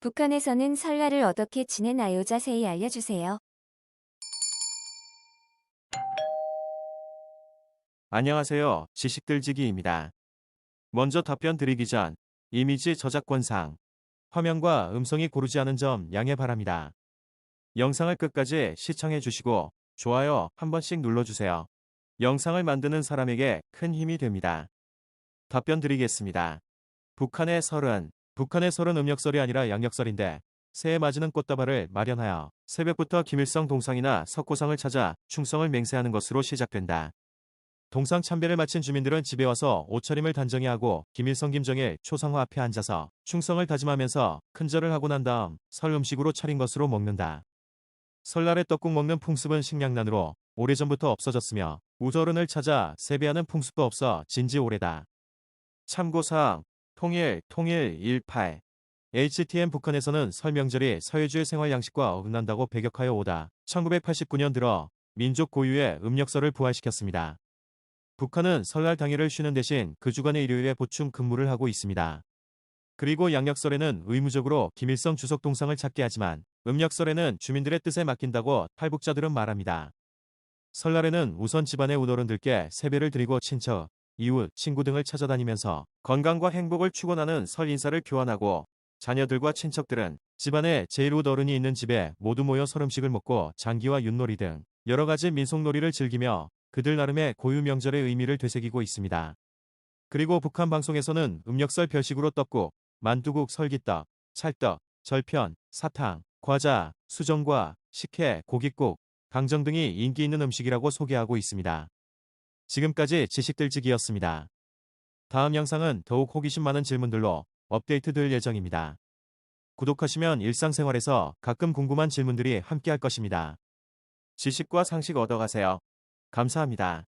북한에서는 설날을 어떻게 지내나요? 자세히 알려주세요. 안녕하세요. 지식들지기입니다. 먼저 답변 드리기 전 이미지 저작권상 화면과 음성이 고르지 않은 점 양해 바랍니다. 영상을 끝까지 시청해 주시고 좋아요 한 번씩 눌러주세요. 영상을 만드는 사람에게 큰 힘이 됩니다. 답변 드리겠습니다. 북한의 설은 북한의 설은 음력설이 아니라 양력설인데 새해 맞이는 꽃다발을 마련하여 새벽부터 김일성 동상이나 석고상을 찾아 충성을 맹세하는 것으로 시작된다. 동상 참배를 마친 주민들은 집에 와서 옷차림을 단정히 하고 김일성 김정일 초상화 앞에 앉아서 충성을 다짐하면서 큰절을 하고 난 다음 설 음식으로 차린 것으로 먹는다. 설날에 떡국 먹는 풍습은 식량난으로 오래전부터 없어졌으며 우절은을 찾아 세배하는 풍습도 없어 진지 오래다. 참고사항 통일 통일 18 HTM 북한에서는 설 명절이 서해주의 생활 양식과 어긋난다고 배격하여 오다 1989년 들어 민족 고유의 음력설을 부활시켰습니다. 북한은 설날 당일을 쉬는 대신 그 주간의 일요일에 보충 근무를 하고 있습니다. 그리고 양력설에는 의무적으로 김일성 주석 동상을 찾게 하지만 음력설에는 주민들의 뜻에 맡긴다고 탈북자들은 말합니다. 설날에는 우선 집안의 우노른들께 세배를 드리고 친척, 이웃, 친구 등을 찾아다니면서 건강과 행복을 축원하는 설 인사를 교환하고 자녀들과 친척들은 집안에 제일 웃 어른이 있는 집에 모두 모여 설 음식을 먹고 장기와 윷놀이 등 여러 가지 민속놀이를 즐기며 그들 나름의 고유 명절의 의미를 되새기고 있습니다. 그리고 북한 방송에서는 음력설 별식으로 떡국, 만두국, 설기떡, 찰떡, 절편, 사탕, 과자, 수정과 식혜, 고깃국, 강정 등이 인기 있는 음식이라고 소개하고 있습니다. 지금까지 지식들지기였습니다. 다음 영상은 더욱 호기심 많은 질문들로 업데이트 될 예정입니다. 구독하시면 일상생활에서 가끔 궁금한 질문들이 함께할 것입니다. 지식과 상식 얻어가세요. 감사합니다.